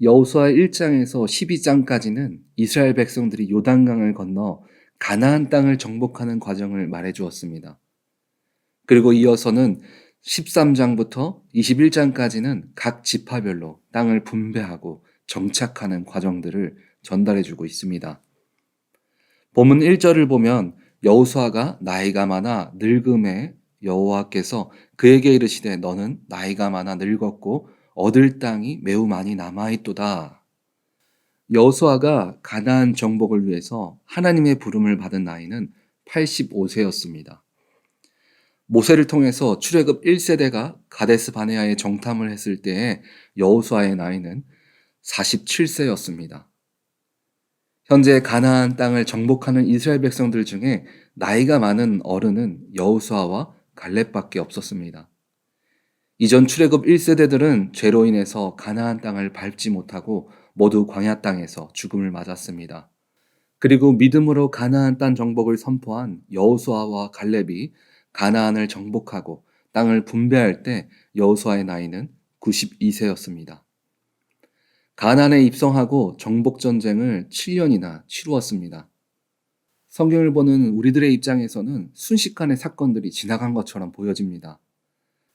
여호수아 1장에서 12장까지는 이스라엘 백성들이 요단강을 건너 가나안 땅을 정복하는 과정을 말해 주었습니다. 그리고 이어서는 13장부터 21장까지는 각 지파별로 땅을 분배하고 정착하는 과정들을 전달해 주고 있습니다. 본문 1절을 보면 여호수아가 나이가 많아 늙음에 여호와께서 그에게 이르시되 너는 나이가 많아 늙었고 얻을 땅이 매우 많이 남아 있도다. 여호수아가 가나안 정복을 위해서 하나님의 부름을 받은 나이는 85세였습니다. 모세를 통해서 출애굽 1세대가 가데스 바네아에 정탐을 했을 때에 여호수아의 나이는 47세였습니다. 현재 가나안 땅을 정복하는 이스라엘 백성들 중에 나이가 많은 어른은 여호수아와 갈렙밖에 없었습니다. 이전 출애굽 1세대들은 죄로 인해서 가나안 땅을 밟지 못하고 모두 광야 땅에서 죽음을 맞았습니다. 그리고 믿음으로 가나안 땅 정복을 선포한 여호수아와 갈렙이 가나안을 정복하고 땅을 분배할 때 여호수아의 나이는 92세였습니다. 가나안에 입성하고 정복 전쟁을 7년이나 치루었습니다. 성경을 보는 우리들의 입장에서는 순식간에 사건들이 지나간 것처럼 보여집니다.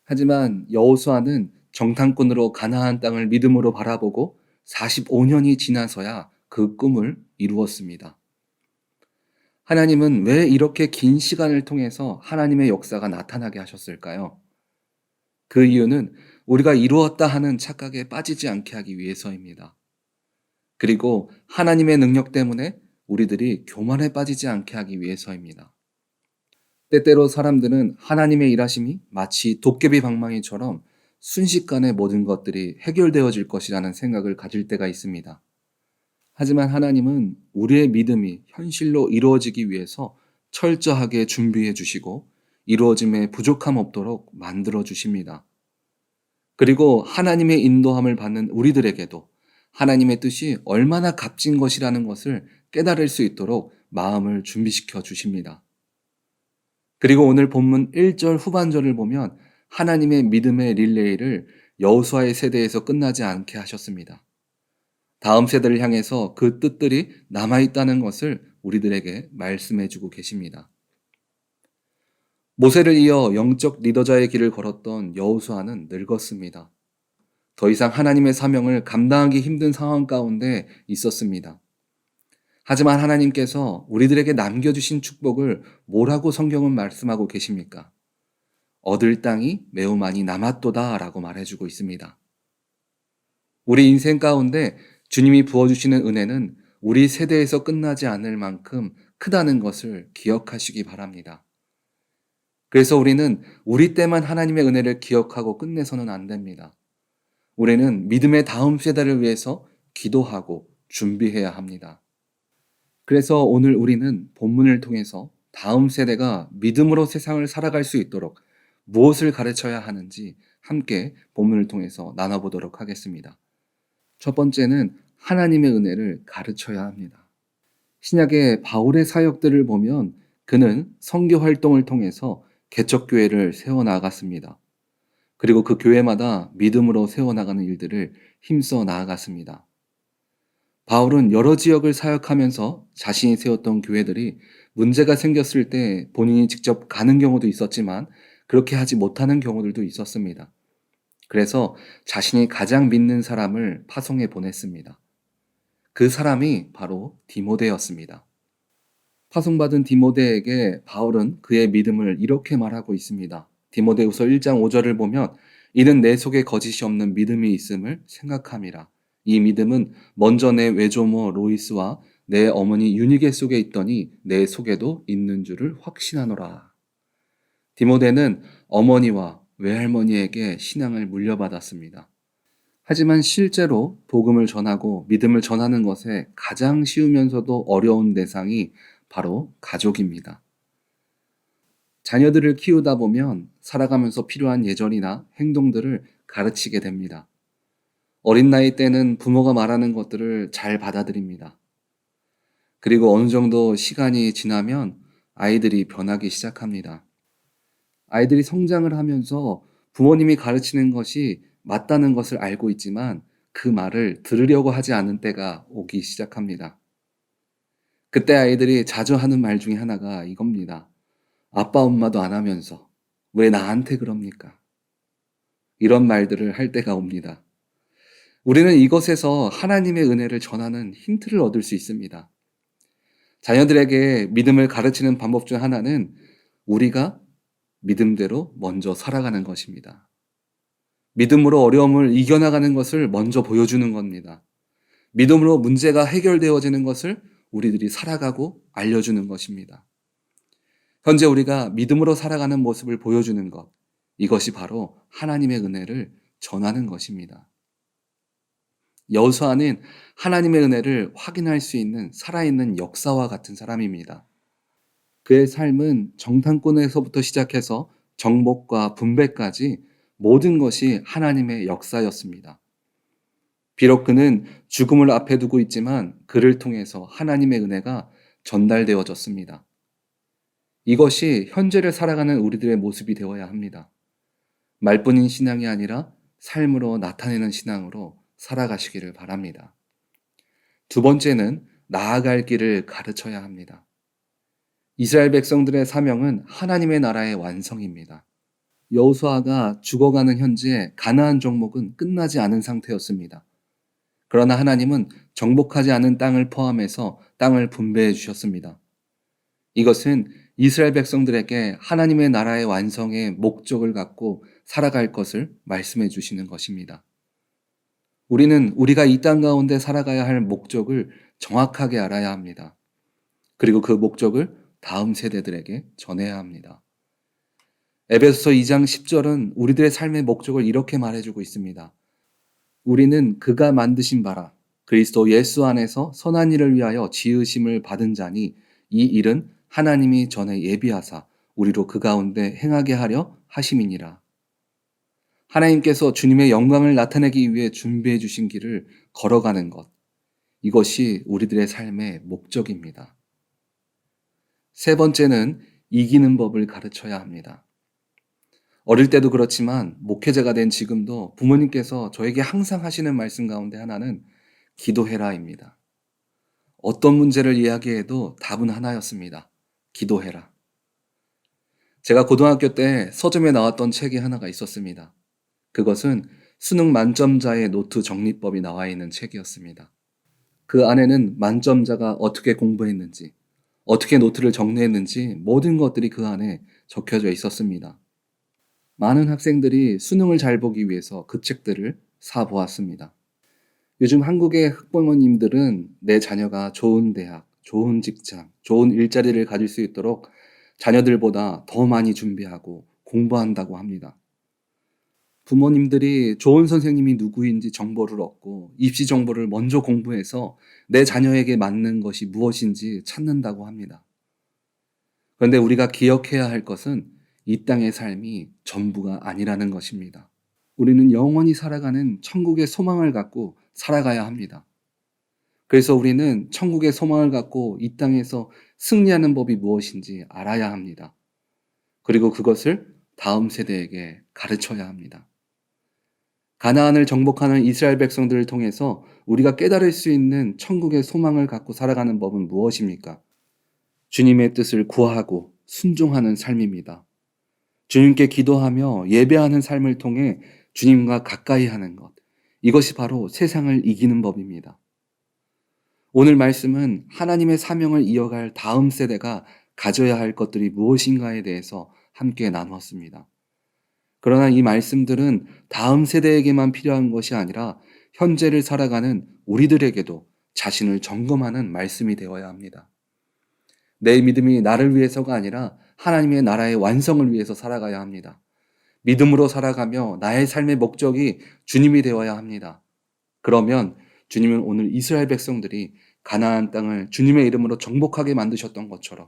하지만 여호수아는 정탐꾼으로 가나안 땅을 믿음으로 바라보고 45년이 지나서야 그 꿈을 이루었습니다. 하나님은 왜 이렇게 긴 시간을 통해서 하나님의 역사가 나타나게 하셨을까요? 그 이유는 우리가 이루었다 하는 착각에 빠지지 않게 하기 위해서입니다. 그리고 하나님의 능력 때문에 우리들이 교만에 빠지지 않게 하기 위해서입니다. 때때로 사람들은 하나님의 일하심이 마치 도깨비 방망이처럼 순식간에 모든 것들이 해결되어질 것이라는 생각을 가질 때가 있습니다. 하지만 하나님은 우리의 믿음이 현실로 이루어지기 위해서 철저하게 준비해 주시고 이루어짐에 부족함 없도록 만들어 주십니다. 그리고 하나님의 인도함을 받는 우리들에게도 하나님의 뜻이 얼마나 값진 것이라는 것을 깨달을 수 있도록 마음을 준비시켜 주십니다. 그리고 오늘 본문 1절 후반절을 보면 하나님의 믿음의 릴레이를 여호수아의 세대에서 끝나지 않게 하셨습니다. 다음 세대를 향해서 그 뜻들이 남아 있다는 것을 우리들에게 말씀해 주고 계십니다. 모세를 이어 영적 리더자의 길을 걸었던 여호수아는 늙었습니다. 더 이상 하나님의 사명을 감당하기 힘든 상황 가운데 있었습니다. 하지만 하나님께서 우리들에게 남겨주신 축복을 뭐라고 성경은 말씀하고 계십니까? 얻을 땅이 매우 많이 남았도다 라고 말해주고 있습니다. 우리 인생 가운데 주님이 부어주시는 은혜는 우리 세대에서 끝나지 않을 만큼 크다는 것을 기억하시기 바랍니다. 그래서 우리는 우리 때만 하나님의 은혜를 기억하고 끝내서는 안 됩니다. 우리는 믿음의 다음 세대를 위해서 기도하고 준비해야 합니다. 그래서 오늘 우리는 본문을 통해서 다음 세대가 믿음으로 세상을 살아갈 수 있도록 무엇을 가르쳐야 하는지 함께 본문을 통해서 나눠보도록 하겠습니다. 첫 번째는 하나님의 은혜를 가르쳐야 합니다. 신약의 바울의 사역들을 보면 그는 성교 활동을 통해서 개척 교회를 세워 나갔습니다. 그리고 그 교회마다 믿음으로 세워 나가는 일들을 힘써 나아갔습니다. 바울은 여러 지역을 사역하면서 자신이 세웠던 교회들이 문제가 생겼을 때 본인이 직접 가는 경우도 있었지만 그렇게 하지 못하는 경우들도 있었습니다. 그래서 자신이 가장 믿는 사람을 파송해 보냈습니다. 그 사람이 바로 디모데였습니다. 파송받은 디모데에게 바울은 그의 믿음을 이렇게 말하고 있습니다. 디모데후서 1장 5절을 보면 이는 내 속에 거짓이 없는 믿음이 있음을 생각함이라. 이 믿음은 먼저 내 외조모 로이스와 내 어머니 유니게 속에 있더니 내 속에도 있는 줄을 확신하노라. 디모데는 어머니와 외할머니에게 신앙을 물려받았습니다. 하지만 실제로 복음을 전하고 믿음을 전하는 것에 가장 쉬우면서도 어려운 대상이 바로 가족입니다. 자녀들을 키우다 보면 살아가면서 필요한 예절이나 행동들을 가르치게 됩니다. 어린 나이 때는 부모가 말하는 것들을 잘 받아들입니다. 그리고 어느 정도 시간이 지나면 아이들이 변하기 시작합니다. 아이들이 성장을 하면서 부모님이 가르치는 것이 맞다는 것을 알고 있지만 그 말을 들으려고 하지 않은 때가 오기 시작합니다. 그때 아이들이 자주 하는 말 중에 하나가 이겁니다. 아빠 엄마도 안 하면서 왜 나한테 그럽니까? 이런 말들을 할 때가 옵니다. 우리는 이것에서 하나님의 은혜를 전하는 힌트를 얻을 수 있습니다. 자녀들에게 믿음을 가르치는 방법 중 하나는 우리가 믿음대로 먼저 살아가는 것입니다. 믿음으로 어려움을 이겨나가는 것을 먼저 보여주는 겁니다. 믿음으로 문제가 해결되어지는 것을 우리들이 살아가고 알려주는 것입니다. 현재 우리가 믿음으로 살아가는 모습을 보여주는 것, 이것이 바로 하나님의 은혜를 전하는 것입니다. 여수아는 하나님의 은혜를 확인할 수 있는 살아있는 역사와 같은 사람입니다. 그의 삶은 정탐꾼에서부터 시작해서 정복과 분배까지 모든 것이 하나님의 역사였습니다. 비록 그는 죽음을 앞에 두고 있지만 그를 통해서 하나님의 은혜가 전달되어졌습니다. 이것이 현재를 살아가는 우리들의 모습이 되어야 합니다. 말뿐인 신앙이 아니라 삶으로 나타내는 신앙으로 살아가시기를 바랍니다. 두 번째는 나아갈 길을 가르쳐야 합니다. 이스라엘 백성들의 사명은 하나님의 나라의 완성입니다. 여호수아가 죽어가는 현재 가나안 종목은 끝나지 않은 상태였습니다. 그러나 하나님은 정복하지 않은 땅을 포함해서 땅을 분배해 주셨습니다. 이것은 이스라엘 백성들에게 하나님의 나라의 완성의 목적을 갖고 살아갈 것을 말씀해 주시는 것입니다. 우리는 우리가 이 땅 가운데 살아가야 할 목적을 정확하게 알아야 합니다. 그리고 그 목적을 다음 세대들에게 전해야 합니다. 에베소서 2장 10절은 우리들의 삶의 목적을 이렇게 말해주고 있습니다. 우리는 그가 만드신 바라 그리스도 예수 안에서 선한 일을 위하여 지으심을 받은 자니 이 일은 하나님이 전에 예비하사 우리로 그 가운데 행하게 하려 하심이니라. 하나님께서 주님의 영광을 나타내기 위해 준비해 주신 길을 걸어가는 것. 이것이 우리들의 삶의 목적입니다. 세 번째는 이기는 법을 가르쳐야 합니다. 어릴 때도 그렇지만 목회자가 된 지금도 부모님께서 저에게 항상 하시는 말씀 가운데 하나는 기도해라입니다. 어떤 문제를 이야기해도 답은 하나였습니다. 기도해라. 제가 고등학교 때 서점에 나왔던 책이 하나가 있었습니다. 그것은 수능 만점자의 노트 정리법이 나와 있는 책이었습니다. 그 안에는 만점자가 어떻게 공부했는지, 어떻게 노트를 정리했는지 모든 것들이 그 안에 적혀져 있었습니다. 많은 학생들이 수능을 잘 보기 위해서 그 책들을 사 보았습니다. 요즘 한국의 학부모님들은 내 자녀가 좋은 대학, 좋은 직장, 좋은 일자리를 가질 수 있도록 자녀들보다 더 많이 준비하고 공부한다고 합니다. 부모님들이 좋은 선생님이 누구인지 정보를 얻고 입시 정보를 먼저 공부해서 내 자녀에게 맞는 것이 무엇인지 찾는다고 합니다. 그런데 우리가 기억해야 할 것은 이 땅의 삶이 전부가 아니라는 것입니다. 우리는 영원히 살아가는 천국의 소망을 갖고 살아가야 합니다. 그래서 우리는 천국의 소망을 갖고 이 땅에서 승리하는 법이 무엇인지 알아야 합니다. 그리고 그것을 다음 세대에게 가르쳐야 합니다. 가나안을 정복하는 이스라엘 백성들을 통해서 우리가 깨달을 수 있는 천국의 소망을 갖고 살아가는 법은 무엇입니까? 주님의 뜻을 구하고 순종하는 삶입니다. 주님께 기도하며 예배하는 삶을 통해 주님과 가까이 하는 것. 이것이 바로 세상을 이기는 법입니다. 오늘 말씀은 하나님의 사명을 이어갈 다음 세대가 가져야 할 것들이 무엇인가에 대해서 함께 나누었습니다. 그러나 이 말씀들은 다음 세대에게만 필요한 것이 아니라 현재를 살아가는 우리들에게도 자신을 점검하는 말씀이 되어야 합니다. 내 믿음이 나를 위해서가 아니라 하나님의 나라의 완성을 위해서 살아가야 합니다. 믿음으로 살아가며 나의 삶의 목적이 주님이 되어야 합니다. 그러면 주님은 오늘 이스라엘 백성들이 가나안 땅을 주님의 이름으로 정복하게 만드셨던 것처럼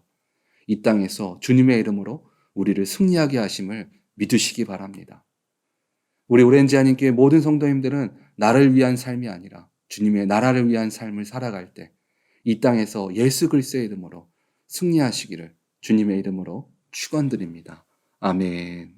이 땅에서 주님의 이름으로 우리를 승리하게 하심을 믿으시기 바랍니다. 우리 오렌지 하님께 모든 성도님들은 나를 위한 삶이 아니라 주님의 나라를 위한 삶을 살아갈 때 이 땅에서 예수 그리스도의 이름으로 승리하시기를 주님의 이름으로 축원드립니다. 아멘.